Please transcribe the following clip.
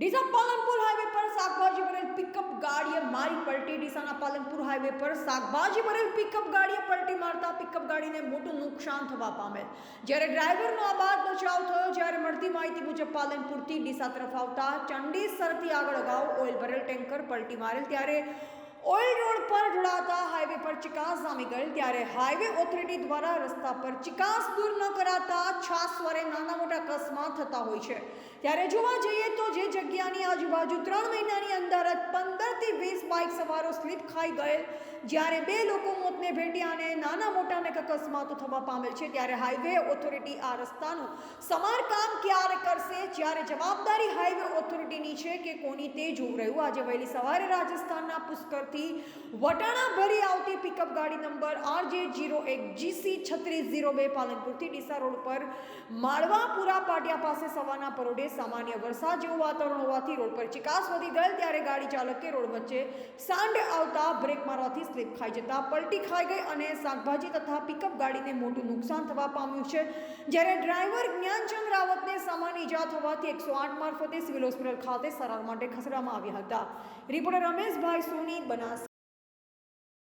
Deesa Palanpur highway પર શાકભાજી ભરેલ પિકઅપ ગાડીએ મારી પલટી. ડીસાના પાલનપુર હાઈવે પર શાકભાજી ભરેલ પિકઅપ ગાડીએ પલટી મારતા પિકઅપ ગાડીને મોટું નુકસાન થવા પામેલ. જ્યારે ડ્રાઈવરનો આ બાદ બચાવ થયો, જ્યારે મળતી માહિતી મુજબ પાલનપુરથી ડીસા તરફ આવતા ચંડીસરથી આગળ અગાઉ ઓઇલ ભરેલ ટેન્કર પલટી મારેલ. ત્યારે ઓઇલ રોડ પર જોડાતા હાઈવે પર ચિકાસ જામી ગયેલ, ત્યારે હાઈવે ઓથોરિટી દ્વારા રસ્તા પર ચિકાસ દૂર ન કરાતા છાસવારે નાના મોટા અકસ્માત થતા હોય છે. ત્યારે જોવા જઈએ તો જે જગ્યાની આજુબાજુ ત્રણ મહિનાની અંદર જ પંદરથી વીસ બાઇક સવારો સ્લીપ ખાઈ ગયેલ, જ્યારે બે લોકો મોતને ભેટ્યા અને નાના મોટા અકસ્માતો થવા પામેલ છે. ત્યારે હાઈવે ઓથોરિટી આ રસ્તાનું સમારકામ ક્યારે કરશે? જ્યારે જવાબદારી હાઈવે ઓથોરિટીની છે કે કોની તે જોવું રહ્યું. આજે વહેલી સવારે રાજસ્થાનના પુષ્કરથી વટાણા ભરી આવતી પિકઅપ ગાડી નંબર આર જીરો એક જીસી છત્રીસ જીરો બે પાલનપુરથી ડીસા રોડ પર માળવાપુરા પાટિયા પાસે સવારના પરોઢે સામાન્ય વરસાદ જેવું વાતાવરણ હોવાથી રોડ પર ચિકાસ વધી ગયેલ. ત્યારે ગાડી ચાલકે રોડ વચ્ચે સાંડ આવતા બ્રેક મારવાથી સ્લીપ ખાઈ જતા પલટી ખાઈ ગઈ અને શાકભાજી તથા પિકઅપ ગાડીને મોટું નુકસાન થવા પામ્યું છે. જ્યારે ડ્રાઈવર જ્ઞાનચંદ રાવતને સામાન્ય ઈજા થવાથી એકસો આઠ મારફતે સિવિલ હોસ્પિટલ ખાતે સારવાર માટે ખસેડવામાં આવ્યા હતા. રિપોર્ટર રમેશભાઈ સોની બનાસકાંઠા